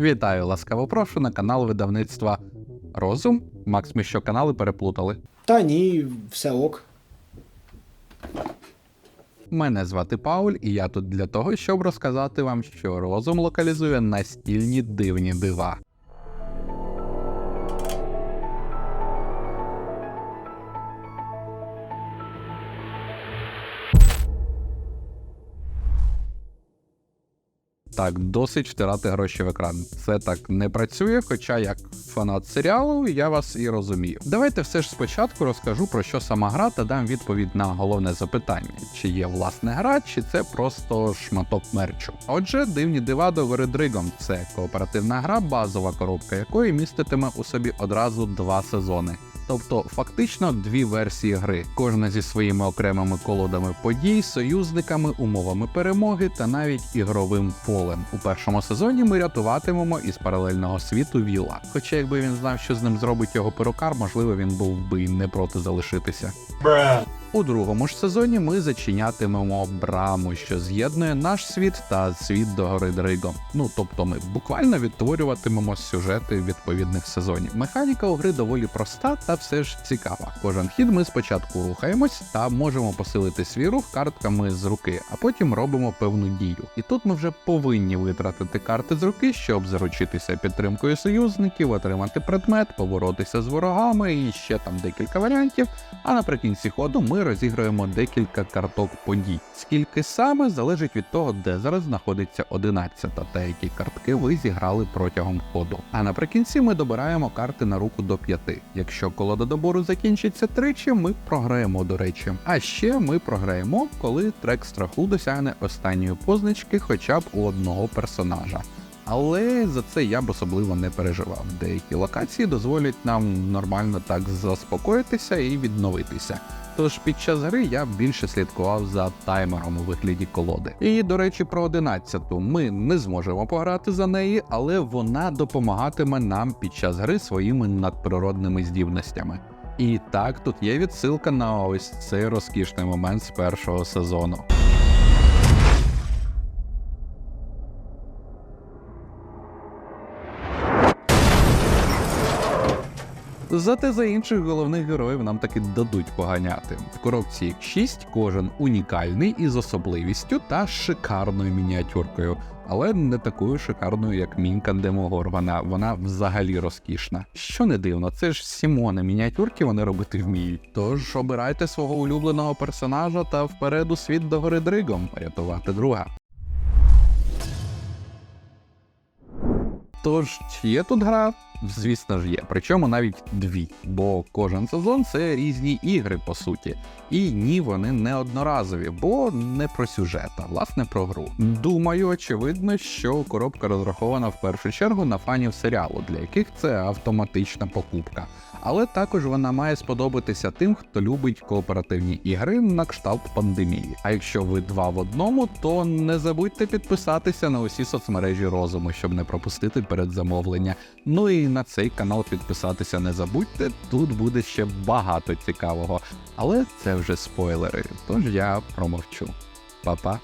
Вітаю, ласкаво прошу на канал видавництва Розум. Макс, ми що канали переплутали. Та ні, все ок. Мене звати Пауль, і я тут для того, щоб розказати вам, що розум локалізує настільні дивні дива. Так, досить втирати гроші в екран. Це так не працює, хоча як фанат серіалу я вас і розумію. Давайте все ж спочатку розкажу про що сама гра та дам відповідь на головне запитання: чи є власне гра, чи це просто шматок мерчу. Отже, дивні дива до Вередригом це кооперативна гра, базова коробка якої міститиме у собі одразу два сезони. Тобто фактично дві версії гри, кожна зі своїми окремими колодами подій, союзниками, умовами перемоги та навіть ігровим полем. У першому сезоні ми рятуватимемо із паралельного світу Віла. Хоча, якби він знав, що з ним зробить його перукар, можливо, він був би не проти залишитися. У другому ж сезоні ми зачинятимемо браму, що з'єднує наш світ та світ до гори Дригом. Ну тобто ми буквально відтворюватимемо сюжети відповідних сезонів. Механіка у гри доволі проста та все ж цікава. Кожен хід ми спочатку рухаємось та можемо посилити свій рух картками з руки, а потім робимо певну дію. І тут ми вже повинні витратити карти з руки, щоб заручитися підтримкою союзників, отримати предмет, поборотися з ворогами і ще там декілька варіантів. А наприкінці ходу ми розіграємо декілька карток подій. Скільки саме залежить від того, де зараз знаходиться 11 та які картки ви зіграли протягом ходу. А наприкінці ми добираємо карти на руку до 5. Якщо колода добору закінчиться тричі, ми програємо до речі. А ще ми програємо, коли трек страху досягне останньої позначки хоча б у одного персонажа. Але за це я б особливо не переживав. Деякі локації дозволять нам нормально так заспокоїтися і відновитися. Тож під час гри я більше слідкував за таймером у вигляді колоди. І до речі, про 11-ту ми не зможемо пограти за неї, але вона допомагатиме нам під час гри своїми надприродними здібностями. І так, тут є відсилка на ось цей розкішний момент з першого сезону. Зате за інших головних героїв нам таки дадуть поганяти. В коробці їх 6, кожен унікальний із особливістю та шикарною мініатюркою, але не такою шикарною, як мінька Демогоргона. Вона взагалі розкішна. Що не дивно, це ж Сімони мініатюрки вони робити вміють. Тож обирайте свого улюбленого персонажа та вперед у світ до гори Дригом рятувати друга. Тож, чи є тут гра? Звісно ж є, причому навіть дві, бо кожен сезон це різні ігри по суті. І ні, вони не одноразові, бо не про сюжет, а власне про гру. Думаю, очевидно, що коробка розрахована в першу чергу на фанів серіалу, для яких це автоматична покупка. Але також вона має сподобатися тим, хто любить кооперативні ігри на кшталт пандемії. А якщо ви два в одному, то не забудьте підписатися на усі соцмережі розуму, щоб не пропустити передзамовлення. Ну і на цей канал підписатися не забудьте. Тут буде ще багато цікавого. Але це вже спойлери, тож я промовчу. Па-па.